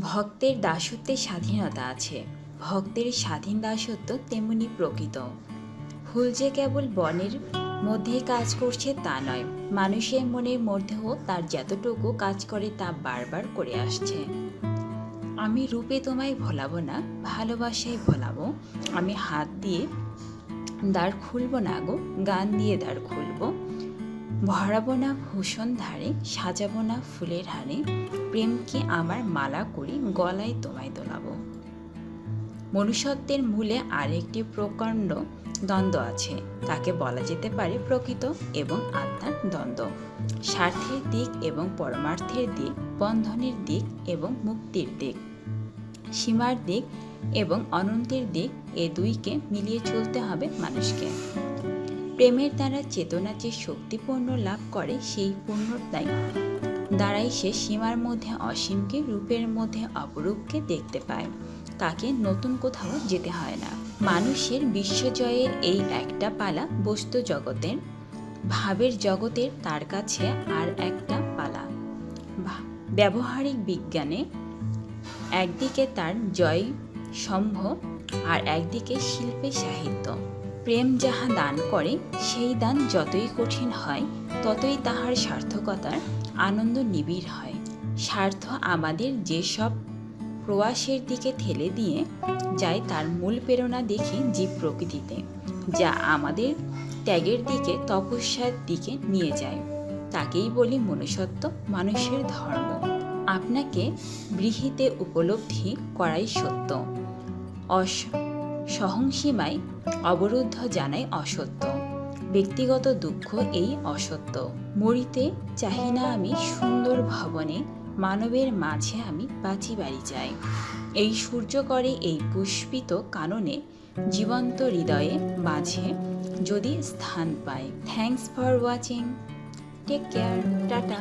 ভক্তের দাসত্বের স্বাধীনতা আছে। ভক্তের স্বাধীন দাসত্ব তেমনি প্রকৃত। ফুল যে কেবল বনের মধ্যে কাজ করছে তা নয়, মানুষের মনের মধ্যেও তার যতটুকু কাজ করে তা বারবার করে আসছে। আমি রূপে তোমায় ভোলাবো না, ভালোবাসায় ভোলাবো। আমি হাত দিয়ে দ্বার খুলবো না গো, গান দিয়ে দ্বার খুলবো। ভরাবো না ভূষণ ধারে, সাজাবো না ফুলের হারে, প্রেমকে আমার মালা করি, গলায় তোমায় দোলাবো। মনুষ্যত্বের মূলে আরেকটি প্রকাণ্ড দ্বন্দ্ব আছে, তাকে বলা যেতে পারে প্রকৃত এবং আত্মার দ্বন্দ্ব। স্বার্থের দিক এবং পরমার্থের দিক, বন্ধনের দিক এবং মুক্তির দিক, সীমার দিক এবং অনন্তের দিক, এ দুইকে মিলিয়ে চলতে হবে মানুষকে। প্রেমের দ্বারা চেতনা যে শক্তিপূর্ণ লাভ করে, সেই পূর্ণতাই দ্বারাই সে সীমার মধ্যে অসীমকে, রূপের মধ্যে অপরূপকে দেখতে পায়। তাকে নতুন কোথাও যেতে হয় না। মানুষের বিশ্বজয়ের এই একটা পালা বস্তু জগতের, ভাবের জগতের তার কাছে আর একটা পালা। ব্যবহারিক বিজ্ঞানে একদিকে তার জয় সম্ভব আর একদিকে শিল্পে সাহিত্য। প্রেম যাহা দান করে, সেই দান যতই কঠিন হয়, ততই তাহার সার্থকতার আনন্দ নিবিড় হয়। স্বার্থ আমাদের যেসব প্রয়াসের দিকে ঠেলে দিয়ে যায়, তার মূল প্রেরণা দেখি জীব প্রকৃতিতে, যা আমাদের ত্যাগের দিকে, তপস্যার দিকে নিয়ে যায়। তাকেই বলি মনুষ্যত্ব, মানুষের ধর্ম। আপনাকে গৃহীতে উপলব্ধি করাই সত্য। অস সহংসীমায় অবরুদ্ধ জানায় অসত্য। ব্যক্তিগত দুঃখ এই অসত্য। মরিতে চাহি না আমি সুন্দর ভবনে, মানবের মাঝে আমি বাঁচি বাড়ি চাই। এই সূর্য করে এই পুষ্পিত কাননে, জীবন্ত হৃদয়ে মাঝে যদি স্থান পায় thanks for watching take care tata.